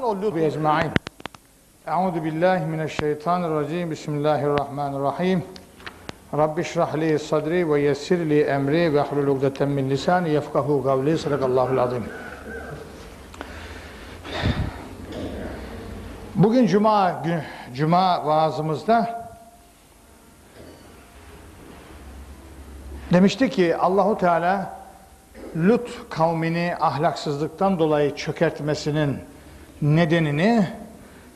o lütfu ecma'in. Euzu billahi mineşşeytanirracim. Bismillahirrahmanirrahim. Rabbi şrah li sadri ve yessir li emri ve hlul ugdeten min lisani yefkahu kavli. Sadakallahul azim. Bugün cuma gün cuma vaazımızda demişti ki Allahu Teala Lut kavmini ahlaksızlıktan dolayı çökertmesinin nedenini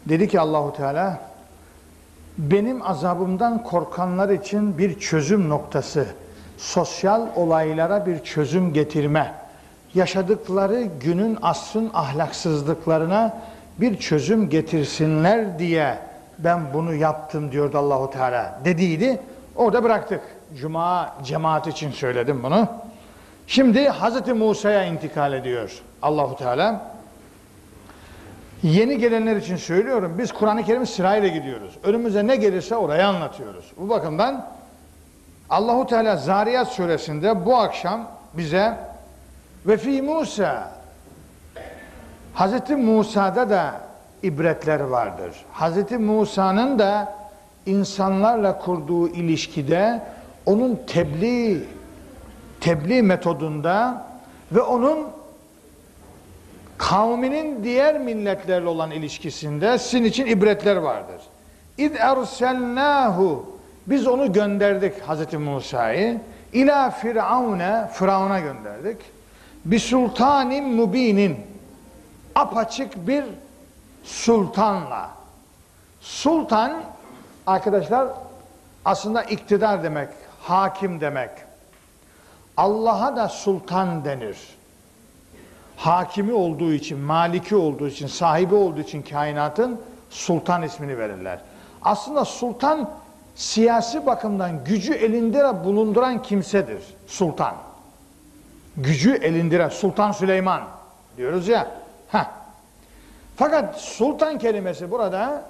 dedi ki Allahu Teala benim azabımdan korkanlar için bir çözüm noktası, sosyal olaylara bir çözüm getirme, yaşadıkları günün asrın ahlaksızlıklarına bir çözüm getirsinler diye ben bunu yaptım diyordu Allahu Teala dediydi. Orada bıraktık. Cuma cemaat için söyledim bunu. Şimdi Hazreti Musa'ya intikal ediyor Allahu Teala. Yeni gelenler için söylüyorum. Biz Kur'an-ı Kerim'i sırayla gidiyoruz. Önümüze ne gelirse orayı anlatıyoruz. Bu bakımdan Allahu Teala Zariyat suresinde bu akşam bize ve fi Musa Hazreti Musa'da da ibretler vardır. Hazreti Musa'nın da insanlarla kurduğu ilişkide onun tebliğ tebliğ metodunda ve onun kavminin diğer milletlerle olan ilişkisinde sizin için ibretler vardır. İd erselnahu biz onu gönderdik Hazreti Musa'yı ila firavune firavuna gönderdik. Bir sultanin mubinin apaçık bir sultanla. Sultan arkadaşlar aslında iktidar demek, hakim demek. Allah'a da sultan denir hakimi olduğu için, maliki olduğu için, sahibi olduğu için kainatın sultan ismini verirler. Aslında sultan siyasi bakımdan gücü elinde bulunduran kimsedir. Sultan. Gücü elinde Sultan Süleyman diyoruz ya. Heh. Fakat sultan kelimesi burada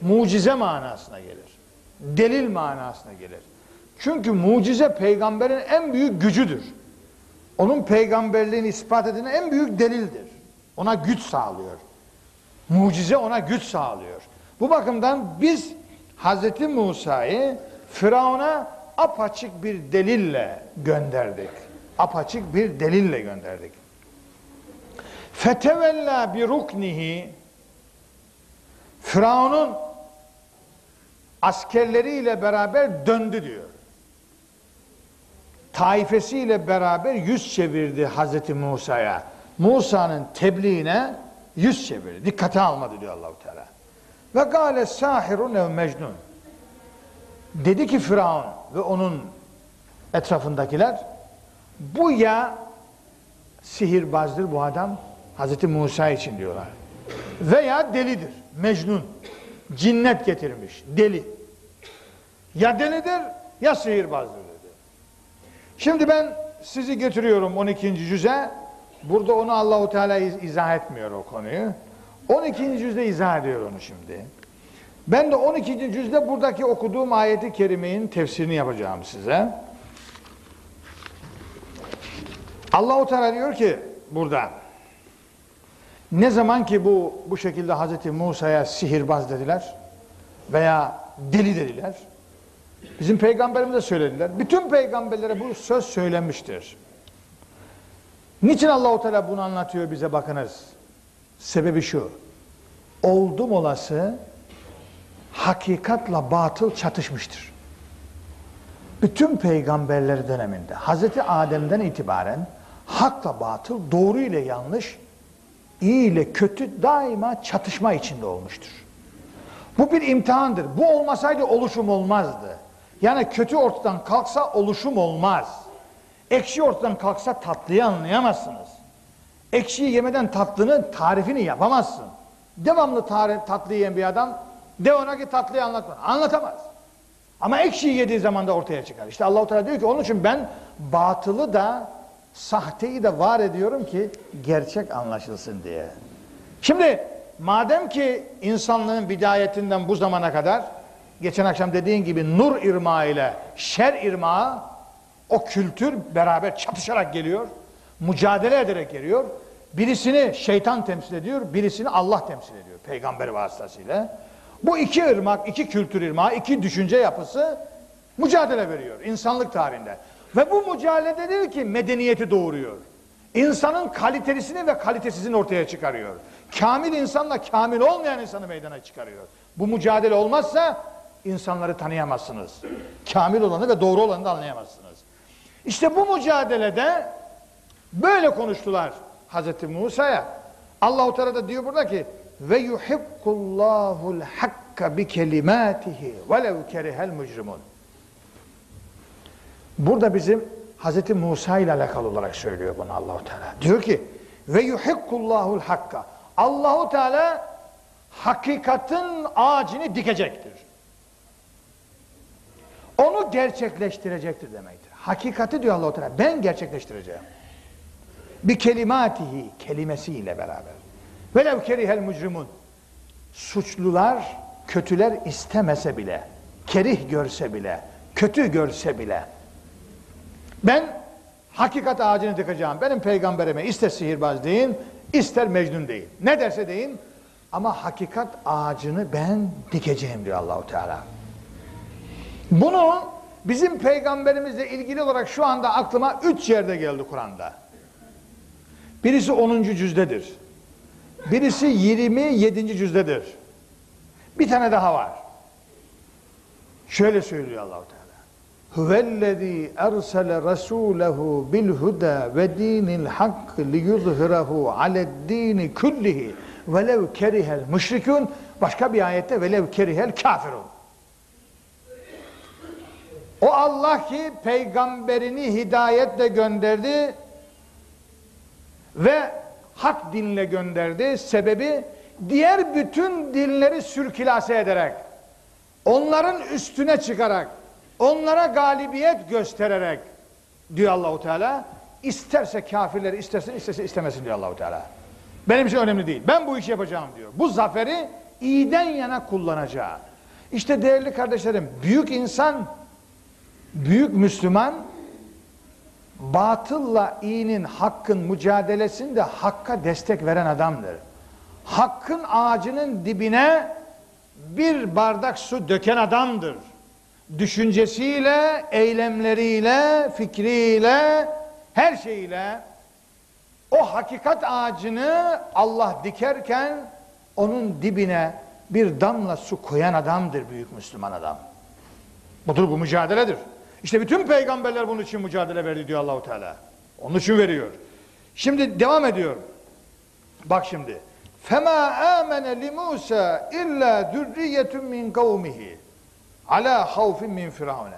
mucize manasına gelir. Delil manasına gelir. Çünkü mucize peygamberin en büyük gücüdür onun peygamberliğini ispat eden en büyük delildir. Ona güç sağlıyor. Mucize ona güç sağlıyor. Bu bakımdan biz Hz. Musa'yı Firavun'a apaçık bir delille gönderdik. Apaçık bir delille gönderdik. Fetevella bi ruknihi Firavun'un askerleriyle beraber döndü diyor taifesiyle beraber yüz çevirdi Hazreti Musa'ya. Musa'nın tebliğine yüz çevirdi. Dikkate almadı diyor Allahu Teala. Ve gale sahirun ev mecnun. Dedi ki Firavun ve onun etrafındakiler bu ya sihirbazdır bu adam Hazreti Musa için diyorlar. Veya delidir. Mecnun. Cinnet getirmiş. Deli. Ya delidir ya sihirbazdır. Şimdi ben sizi getiriyorum 12. cüze. Burada onu Allahu Teala izah etmiyor o konuyu. 12. cüzde izah ediyor onu şimdi. Ben de 12. cüzde buradaki okuduğum ayeti kerimenin tefsirini yapacağım size. Allahu Teala diyor ki burada ne zaman ki bu bu şekilde Hazreti Musa'ya sihirbaz dediler veya deli dediler Bizim peygamberimiz de söylediler. Bütün peygamberlere bu söz söylenmiştir. Niçin Allahu Teala bunu anlatıyor bize bakınız. Sebebi şu. Oldum olası hakikatla batıl çatışmıştır. Bütün peygamberler döneminde Hazreti Adem'den itibaren hakla batıl, doğru ile yanlış, iyi ile kötü daima çatışma içinde olmuştur. Bu bir imtihandır. Bu olmasaydı oluşum olmazdı. Yani kötü ortadan kalksa oluşum olmaz. Ekşi ortadan kalksa tatlıyı anlayamazsınız. Ekşiyi yemeden tatlının tarifini yapamazsın. Devamlı tarif, tatlı yiyen bir adam de ona ki tatlıyı anlatma. Anlatamaz. Ama ekşiyi yediği zaman da ortaya çıkar. İşte Allah-u Teala diyor ki onun için ben batılı da sahteyi de var ediyorum ki gerçek anlaşılsın diye. Şimdi madem ki insanlığın bidayetinden bu zamana kadar geçen akşam dediğin gibi nur irmağı ile şer irmağı o kültür beraber çatışarak geliyor. Mücadele ederek geliyor. birisini şeytan temsil ediyor, birisini Allah temsil ediyor peygamber vasıtasıyla. Bu iki ırmak, iki kültür ırmağı, iki düşünce yapısı mücadele veriyor insanlık tarihinde. Ve bu mücadeledir ki medeniyeti doğuruyor. İnsanın kalitesini ve kalitesizini ortaya çıkarıyor. Kamil insanla kamil olmayan insanı meydana çıkarıyor. Bu mücadele olmazsa insanları tanıyamazsınız. Kamil olanı ve doğru olanı da anlayamazsınız. İşte bu mücadelede böyle konuştular Hazreti Musa'ya. Allahu Teala da diyor burada ki ve yuhibbullahul hakka bi kelimatihi velev kerihel mücrimun. Burada bizim Hazreti Musa ile alakalı olarak söylüyor bunu Allahu Teala. Diyor ki ve yuhibbullahul hakka. Allahu Teala hakikatin ağacını dikecektir. Gerçekleştirecektir demektir. Hakikati diyor Allahu Teala ben gerçekleştireceğim. Bir kelimatihi kelimesiyle beraber. Velev kerihel mücrimun. Suçlular, kötüler istemese bile, kerih görse bile, kötü görse bile ben hakikat ağacını dikeceğim. Benim peygamberime ister sihirbaz deyin, ister mecnun deyin. Ne derse deyin ama hakikat ağacını ben dikeceğim diyor Allahu Teala. Bunu bizim peygamberimizle ilgili olarak şu anda aklıma üç yerde geldi Kur'an'da. Birisi 10. cüzdedir. Birisi 27. cüzdedir. Bir tane daha var. Şöyle söylüyor Allahu Teala. Huvellezî ersele rasûlehu bil huda ve dinil hak liyuzhirahu ale'd-dîni kullihi velev kerihel müşrikûn başka bir ayette velev kerihel kafirun. O Allah ki peygamberini hidayetle gönderdi ve hak dinle gönderdi. Sebebi diğer bütün dinleri sürkülase ederek, onların üstüne çıkarak, onlara galibiyet göstererek diyor Allahu Teala. İsterse kafirleri istersin, isterse istemesin diyor Allahu Teala. Benim için önemli değil. Ben bu işi yapacağım diyor. Bu zaferi iyiden yana kullanacağı. İşte değerli kardeşlerim, büyük insan, büyük Müslüman batılla iyinin, hakkın mücadelesinde hakka destek veren adamdır. Hakkın ağacının dibine bir bardak su döken adamdır. Düşüncesiyle, eylemleriyle, fikriyle, her şeyiyle o hakikat ağacını Allah dikerken onun dibine bir damla su koyan adamdır büyük Müslüman adam. Budur bu mücadeledir. İşte bütün peygamberler bunun için mücadele verdi diyor Allahu Teala. Onun için veriyor. Şimdi devam ediyor. Bak şimdi. Fema amene li Musa illa zürriyetun min kavmihi ala havfin min firavune.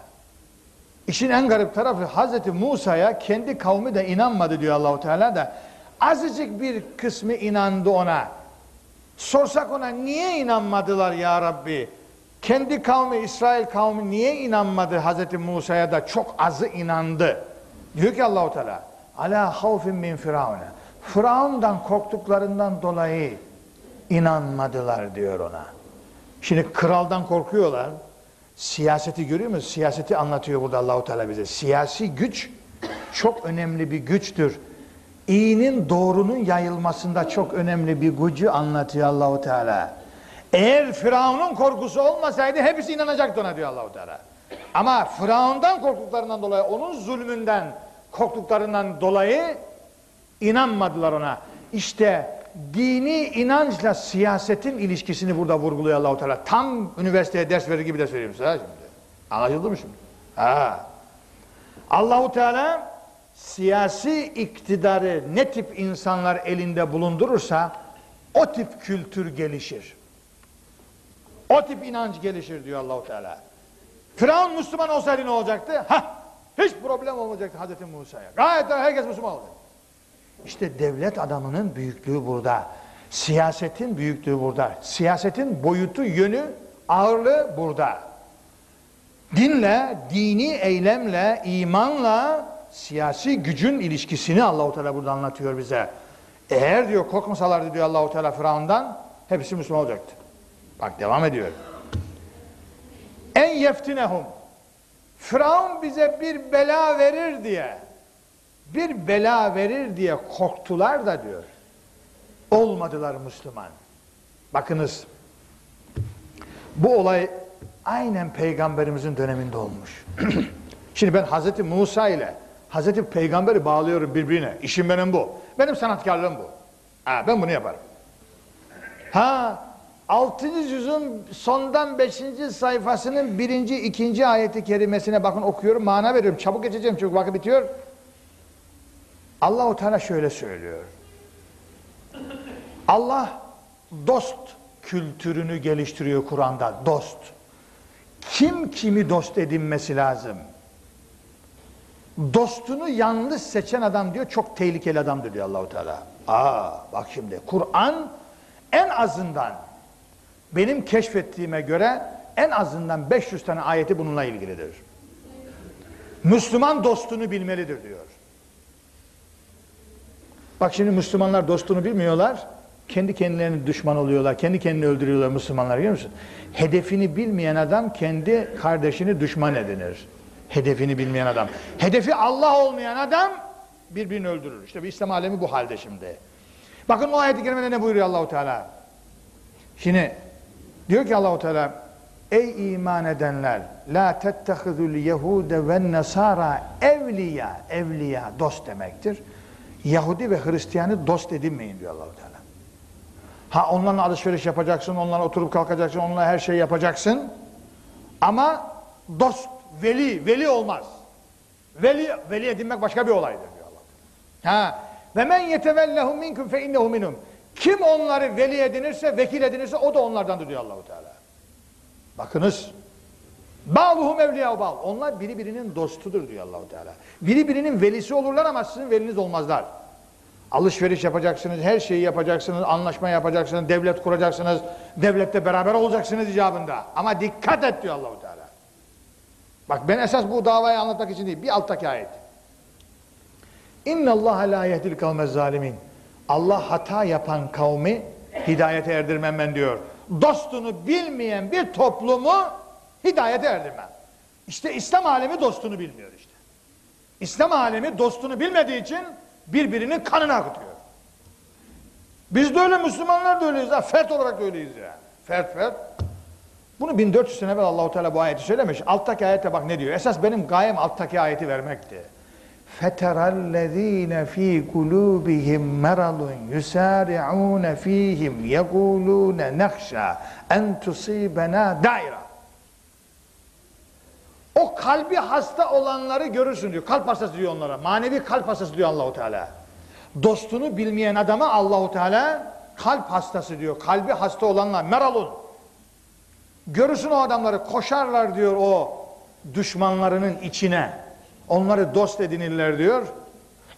İşin en garip tarafı Hazreti Musa'ya kendi kavmi de inanmadı diyor Allahu Teala da azıcık bir kısmı inandı ona. Sorsak ona niye inanmadılar ya Rabbi? Kendi kavmi İsrail kavmi niye inanmadı Hazreti Musa'ya da çok azı inandı? Diyor ki Allahu Teala ala havfin min firavune. Firavundan korktuklarından dolayı inanmadılar diyor ona. Şimdi kraldan korkuyorlar. Siyaseti görüyor musunuz? Siyaseti anlatıyor burada Allahu Teala bize. Siyasi güç çok önemli bir güçtür. İyinin doğrunun yayılmasında çok önemli bir gücü anlatıyor Allahu Teala. Eğer Firavun'un korkusu olmasaydı hepsi inanacaktı ona diyor Allahu Teala. Ama Firavun'dan korktuklarından dolayı, onun zulmünden korktuklarından dolayı inanmadılar ona. İşte dini inançla siyasetin ilişkisini burada vurguluyor Allahu Teala. Tam üniversiteye ders verir gibi de söyleyeyim size şimdi. Anlaşıldı mı şimdi? Ha. Allahu Teala siyasi iktidarı ne tip insanlar elinde bulundurursa o tip kültür gelişir. O tip inanç gelişir diyor Allahu Teala. Firavun Müslüman olsaydı ne olacaktı? Ha, hiç problem olmayacaktı Hazreti Musa'ya. Gayet herkes Müslüman olacak. İşte devlet adamının büyüklüğü burada. Siyasetin büyüklüğü burada. Siyasetin boyutu, yönü, ağırlığı burada. Dinle, dini eylemle, imanla siyasi gücün ilişkisini Allahu Teala burada anlatıyor bize. Eğer diyor korkmasalardı diyor Allahu Teala Firavun'dan hepsi Müslüman olacaktı. Bak devam ediyor. En yeftinehum. Firavun bize bir bela verir diye bir bela verir diye korktular da diyor. Olmadılar Müslüman. Bakınız bu olay aynen peygamberimizin döneminde olmuş. Şimdi ben Hazreti Musa ile Hazreti Peygamberi bağlıyorum birbirine. İşim benim bu. Benim sanatkarlığım bu. Ha, ben bunu yaparım. Ha 6. yüzün sondan 5. sayfasının birinci, ikinci ayeti kerimesine bakın okuyorum, mana veriyorum. Çabuk geçeceğim çünkü vakit bitiyor. Allahu Teala şöyle söylüyor. Allah dost kültürünü geliştiriyor Kur'an'da. Dost. Kim kimi dost edinmesi lazım? Dostunu yanlış seçen adam diyor çok tehlikeli adamdır diyor Allahu Teala. Aa bak şimdi Kur'an en azından benim keşfettiğime göre en azından 500 tane ayeti bununla ilgilidir. Müslüman dostunu bilmelidir diyor. Bak şimdi Müslümanlar dostunu bilmiyorlar. Kendi kendilerini düşman oluyorlar. Kendi kendini öldürüyorlar Müslümanlar biliyor musun? Hedefini bilmeyen adam kendi kardeşini düşman edinir. Hedefini bilmeyen adam. Hedefi Allah olmayan adam birbirini öldürür. İşte bir İslam alemi bu halde şimdi. Bakın o ayet-i kerimede ne buyuruyor Allahu Teala? Şimdi diyor ki Allahu Teala Ey iman edenler la tettehizul yehude ve nasara evliya evliya dost demektir. Yahudi ve Hristiyanı dost edinmeyin diyor Allahu Teala. Ha onlarla alışveriş yapacaksın, onlarla oturup kalkacaksın, onlarla her şeyi yapacaksın. Ama dost, veli, veli olmaz. Veli, veli edinmek başka bir olaydır diyor Allah. Ha ve men yetevellehum minkum fe innehu minhum. Kim onları veli edinirse, vekil edinirse o da onlardandır diyor Allahu Teala. Bakınız. Bağluhum evliya bağ. Onlar biri birinin dostudur diyor Allahu Teala. Biri birinin velisi olurlar ama sizin veliniz olmazlar. Alışveriş yapacaksınız, her şeyi yapacaksınız, anlaşma yapacaksınız, devlet kuracaksınız, devlette beraber olacaksınız icabında. Ama dikkat et diyor Allahu Teala. Bak ben esas bu davayı anlatmak için değil, bir alttaki ayet. İnna Allah la yehdil kavmez zalimin. Allah hata yapan kavmi hidayete erdirmem ben diyor. Dostunu bilmeyen bir toplumu hidayete erdirmem. İşte İslam alemi dostunu bilmiyor işte. İslam alemi dostunu bilmediği için birbirinin kanını akıtıyor. Biz de öyle Müslümanlar da öyleyiz ha. Fert olarak da öyleyiz yani. Fert fert. Bunu 1400 sene evvel Allahu Teala bu ayeti söylemiş. Alttaki ayete bak ne diyor? Esas benim gayem alttaki ayeti vermekti. فَتَرَى ف۪ي قُلُوبِهِمْ مَرَضٌ يُسَارِعُونَ ف۪يهِمْ يَقُولُونَ نَخْشَى اَنْ تُصِيبَنَا دَائِرًا O kalbi hasta olanları görürsün diyor. Kalp hastası diyor onlara. Manevi kalp hastası diyor Allahu Teala. Dostunu bilmeyen adama Allahu Teala kalp hastası diyor. Kalbi hasta olanlar meralun. Görürsün o adamları koşarlar diyor o düşmanlarının içine. Onları dost edinirler diyor.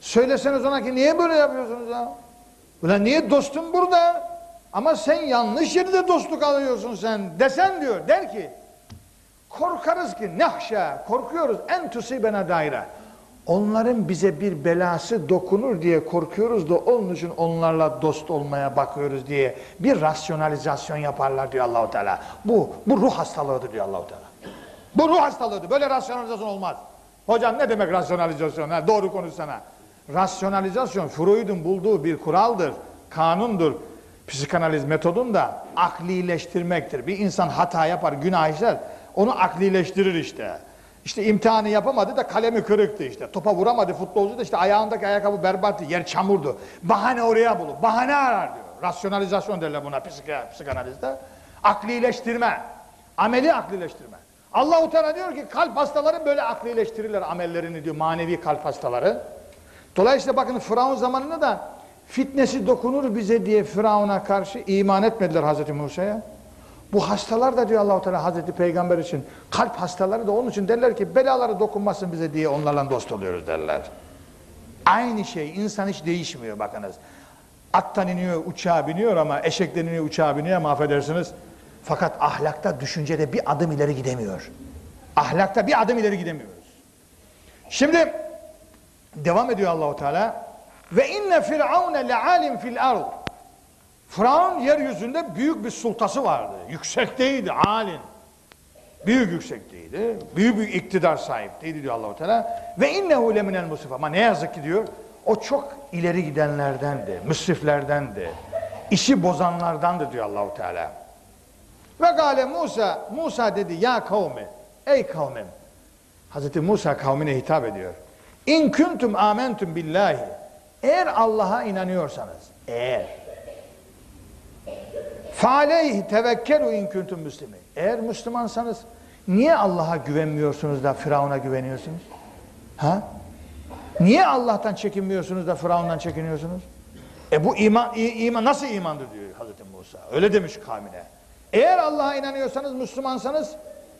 Söyleseniz ona ki niye böyle yapıyorsunuz ya? Ulan niye dostum burada? Ama sen yanlış yerde dostluk alıyorsun sen desen diyor. Der ki korkarız ki nehşa korkuyoruz en tusibena daire. Onların bize bir belası dokunur diye korkuyoruz da onun için onlarla dost olmaya bakıyoruz diye bir rasyonalizasyon yaparlar diyor Allahu Teala. Bu bu ruh hastalığıdır diyor Allahu Teala. Bu ruh hastalığıdır. Böyle rasyonalizasyon olmaz. Hocam ne demek rasyonalizasyon? Ha, doğru konuşsana. Rasyonalizasyon Freud'un bulduğu bir kuraldır, kanundur. Psikanaliz metodunda aklileştirmektir. Bir insan hata yapar, günah işler, onu aklileştirir işte. İşte imtihanı yapamadı da kalemi kırıktı işte. Topa vuramadı futbolcu da işte ayağındaki ayakkabı berbattı, yer çamurdu. Bahane oraya bulur, bahane arar diyor. Rasyonalizasyon derler buna psika, psikanalizde. Aklileştirme, ameli aklileştirme. Allah-u Teala diyor ki kalp hastaları böyle aklileştirirler amellerini diyor manevi kalp hastaları. Dolayısıyla bakın Firavun zamanında da fitnesi dokunur bize diye Firavun'a karşı iman etmediler Hazreti Musa'ya. Bu hastalar da diyor Allah-u Teala Hazreti Peygamber için kalp hastaları da onun için derler ki belaları dokunmasın bize diye onlarla dost oluyoruz derler. Aynı şey insan hiç değişmiyor bakınız. Attan iniyor uçağa biniyor ama eşekten iniyor uçağa biniyor ama affedersiniz fakat ahlakta, düşüncede bir adım ileri gidemiyor. Ahlakta bir adım ileri gidemiyoruz. Şimdi devam ediyor Allahu Teala ve inne firavune lealim fil ard. Firavun yeryüzünde büyük bir sultası vardı. Yüksekteydi, alin. Büyük yüksekteydi. Büyük bir iktidar sahipteydi diyor Allahu Teala. Ve innehu leminel musrif. Ama ne yazık ki diyor, o çok ileri gidenlerdendi, müsriflerdendi. işi bozanlardandır diyor Allahu Teala. Ve gale Musa, Musa dedi ya kavmi, ey kavmim. Hazreti Musa kavmine hitap ediyor. İn kuntum amentum billahi. Eğer Allah'a inanıyorsanız, eğer Faleyhi tevekkelu in kuntum müslimin. Eğer Müslümansanız niye Allah'a güvenmiyorsunuz da Firavun'a güveniyorsunuz? Ha? Niye Allah'tan çekinmiyorsunuz da Firavun'dan çekiniyorsunuz? E bu iman, iman nasıl imandır diyor Hazreti Musa. Öyle demiş kavmine. Eğer Allah'a inanıyorsanız, Müslümansanız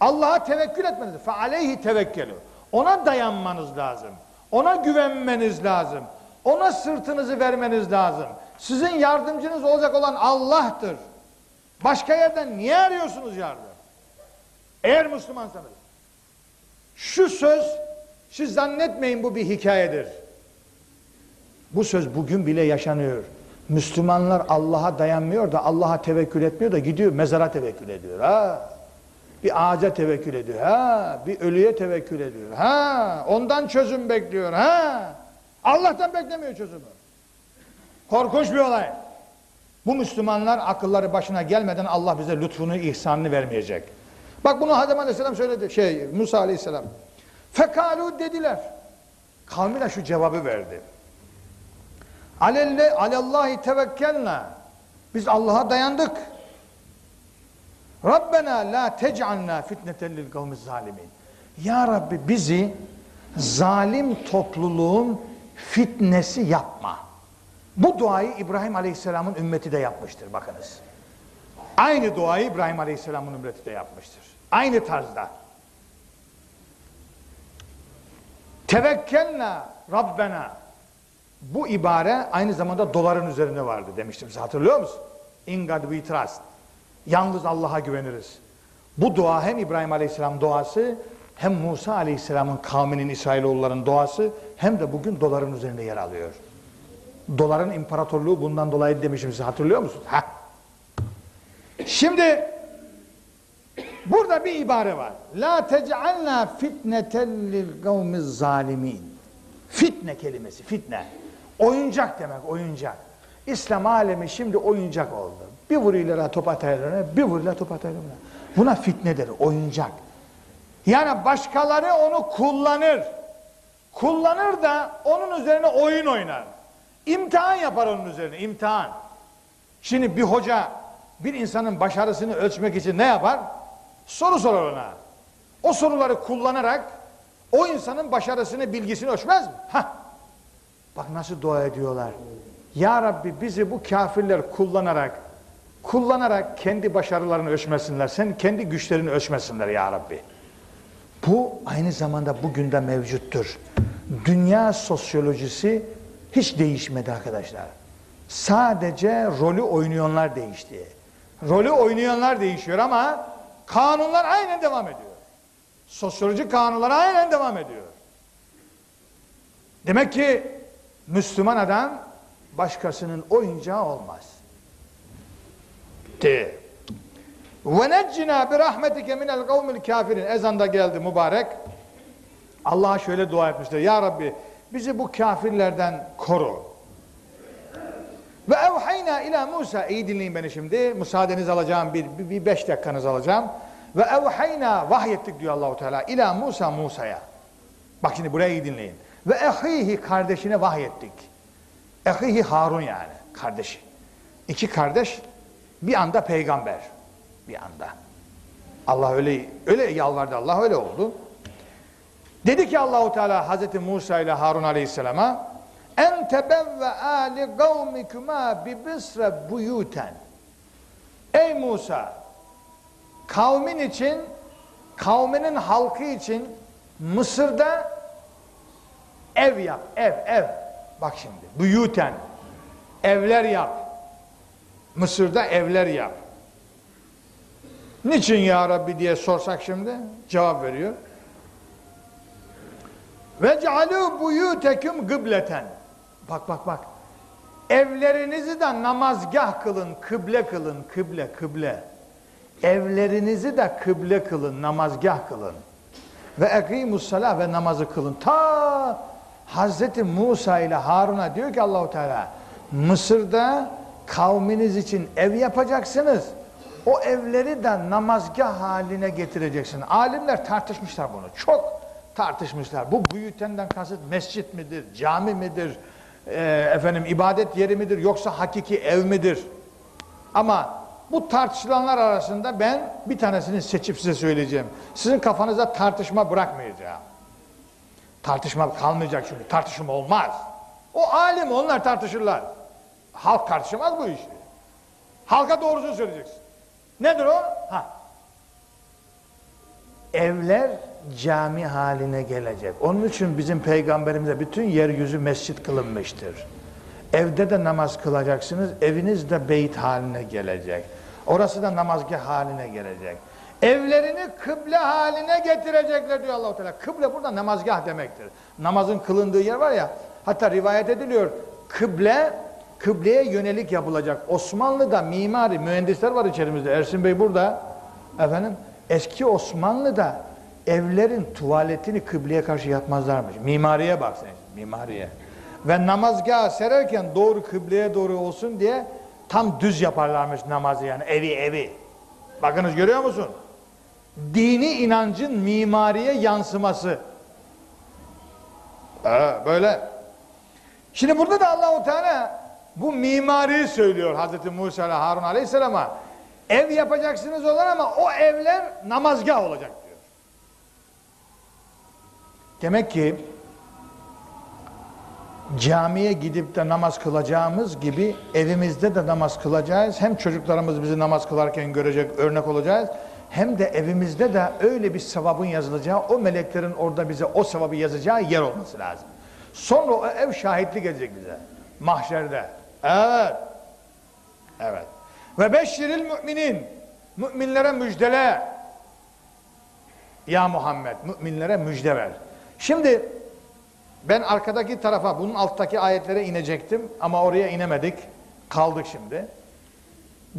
Allah'a tevekkül etmeniz. Fe aleyhi tevekkelu. Ona dayanmanız lazım. Ona güvenmeniz lazım. Ona sırtınızı vermeniz lazım. Sizin yardımcınız olacak olan Allah'tır. Başka yerden niye arıyorsunuz yardım? Eğer Müslümansanız. Şu söz, siz zannetmeyin bu bir hikayedir. Bu söz bugün bile yaşanıyor. Müslümanlar Allah'a dayanmıyor da Allah'a tevekkül etmiyor da gidiyor mezara tevekkül ediyor. Ha. Bir ağaca tevekkül ediyor. Ha. Bir ölüye tevekkül ediyor. Ha. Ondan çözüm bekliyor. Ha. Allah'tan beklemiyor çözümü. Korkunç bir olay. Bu Müslümanlar akılları başına gelmeden Allah bize lütfunu, ihsanını vermeyecek. Bak bunu Adem Aleyhisselam söyledi. Şey Musa Aleyhisselam. Fekalu dediler. Kavmi de şu cevabı verdi. Alelle alallahi tevekkelna. Biz Allah'a dayandık. Rabbena la tec'alna fitneten lil kavmiz zalimin. Ya Rabbi bizi zalim topluluğun fitnesi yapma. Bu duayı İbrahim Aleyhisselam'ın ümmeti de yapmıştır bakınız. Aynı duayı İbrahim Aleyhisselam'ın ümmeti de yapmıştır. Aynı tarzda. Tevekkelna Rabbena. Bu ibare aynı zamanda doların üzerinde vardı demiştim. Siz hatırlıyor musun? In God we trust. Yalnız Allah'a güveniriz. Bu dua hem İbrahim Aleyhisselam duası hem Musa Aleyhisselam'ın kavminin İsrailoğulların duası hem de bugün doların üzerinde yer alıyor. Doların imparatorluğu bundan dolayı demişim size hatırlıyor musunuz? Heh. Şimdi burada bir ibare var. La tec'alna fitneten lil kavmiz zalimin. Fitne kelimesi, fitne. Oyuncak demek, oyuncak. İslam alemi şimdi oyuncak oldu. Bir vuruyorlar top atıyorlar, bir vuruyorlar top atıyorlar. Buna fitnedir, oyuncak. Yani başkaları onu kullanır. Kullanır da onun üzerine oyun oynar. İmtihan yapar onun üzerine, imtihan. Şimdi bir hoca bir insanın başarısını ölçmek için ne yapar? Soru sorar ona. O soruları kullanarak o insanın başarısını, bilgisini ölçmez mi? Hah. Bak nasıl dua ediyorlar. Ya Rabbi bizi bu kafirler kullanarak kullanarak kendi başarılarını ölçmesinler. Sen kendi güçlerini ölçmesinler ya Rabbi. Bu aynı zamanda bugün de mevcuttur. Dünya sosyolojisi hiç değişmedi arkadaşlar. Sadece rolü oynayanlar değişti. Rolü oynayanlar değişiyor ama kanunlar aynen devam ediyor. Sosyoloji kanunları aynen devam ediyor. Demek ki Müslüman adam başkasının oyuncağı olmaz. Bitti. Ve neccina bi rahmetike minel kavmil kafirin. Ezan da geldi mübarek. Allah'a şöyle dua etmişler. Ya Rabbi bizi bu kafirlerden koru. Ve evhayna ila Musa. İyi dinleyin beni şimdi. Müsaadenizi alacağım. Bir, bir, bir beş dakikanızı alacağım. Ve evhayna vahyettik diyor Allahu Teala. İla Musa Musa'ya. Bak şimdi burayı iyi dinleyin. Ve ehihi kardeşine vahyettik. Ehihi Harun yani. Kardeşi. İki kardeş bir anda peygamber. Bir anda. Allah öyle öyle yalvardı Allah öyle oldu. Dedi ki Allahu Teala Hazreti Musa ile Harun Aleyhisselam'a en tebevve ali kavmikuma bi bisre buyuten Ey Musa kavmin için kavminin halkı için Mısır'da ev yap ev ev bak şimdi buyuten evler yap Mısır'da evler yap niçin ya Rabbi diye sorsak şimdi cevap veriyor ve cealû buyûteküm gıbleten. Bak bak bak. Evlerinizi de namazgah kılın, kıble kılın, kıble, kıble. Evlerinizi de kıble kılın, namazgah kılın. Ve ekimus salah ve namazı kılın. Ta Hazreti Musa ile Harun'a diyor ki Allahu Teala Mısır'da kavminiz için ev yapacaksınız. O evleri de namazgah haline getireceksiniz. Alimler tartışmışlar bunu. Çok tartışmışlar. Bu büyütenden kasıt mescit midir, cami midir, e, efendim ibadet yeri midir yoksa hakiki ev midir? Ama bu tartışılanlar arasında ben bir tanesini seçip size söyleyeceğim. Sizin kafanıza tartışma bırakmayacağım. Tartışma kalmayacak çünkü. Tartışma olmaz. O alim onlar tartışırlar. Halk tartışamaz bu işi. Halka doğrusunu söyleyeceksin. Nedir o? Ha. Evler cami haline gelecek. Onun için bizim peygamberimize bütün yeryüzü mescit kılınmıştır. Evde de namaz kılacaksınız, eviniz de beyt haline gelecek. Orası da namazgah haline gelecek. Evlerini kıble haline getirecekler diyor Allah-u Teala. Kıble burada namazgah demektir. Namazın kılındığı yer var ya, hatta rivayet ediliyor, kıble, kıbleye yönelik yapılacak. Osmanlı'da mimari, mühendisler var içerimizde. Ersin Bey burada. Efendim, eski Osmanlı'da evlerin tuvaletini kıbleye karşı yapmazlarmış. Mimariye bak sen, mimariye. Ve namazgahı sererken doğru kıbleye doğru olsun diye tam düz yaparlarmış namazı yani evi evi. Bakınız görüyor musun? Dini inancın mimariye yansıması. Ee, böyle. Şimdi burada da Allahu Teala bu mimariyi söylüyor Hazreti Musa ile Harun Aleyhisselam'a. Ev yapacaksınız olan ama o evler namazgah olacak diyor. Demek ki camiye gidip de namaz kılacağımız gibi evimizde de namaz kılacağız. Hem çocuklarımız bizi namaz kılarken görecek, örnek olacağız. Hem de evimizde de öyle bir sevabın yazılacağı, o meleklerin orada bize o sevabı yazacağı yer olması lazım. Sonra o ev şahitlik edecek bize. Mahşerde. Evet. Evet. Ve beşşiril müminin. Müminlere müjdele. Ya Muhammed, müminlere müjde ver. Şimdi ben arkadaki tarafa, bunun alttaki ayetlere inecektim ama oraya inemedik. Kaldık şimdi.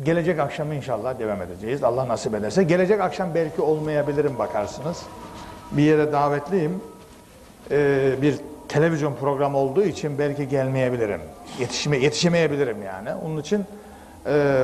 Gelecek akşam inşallah devam edeceğiz. Allah nasip ederse. Gelecek akşam belki olmayabilirim bakarsınız. Bir yere davetliyim. Ee, bir televizyon programı olduğu için belki gelmeyebilirim. Yetişme, yetişemeyebilirim yani. Onun için e,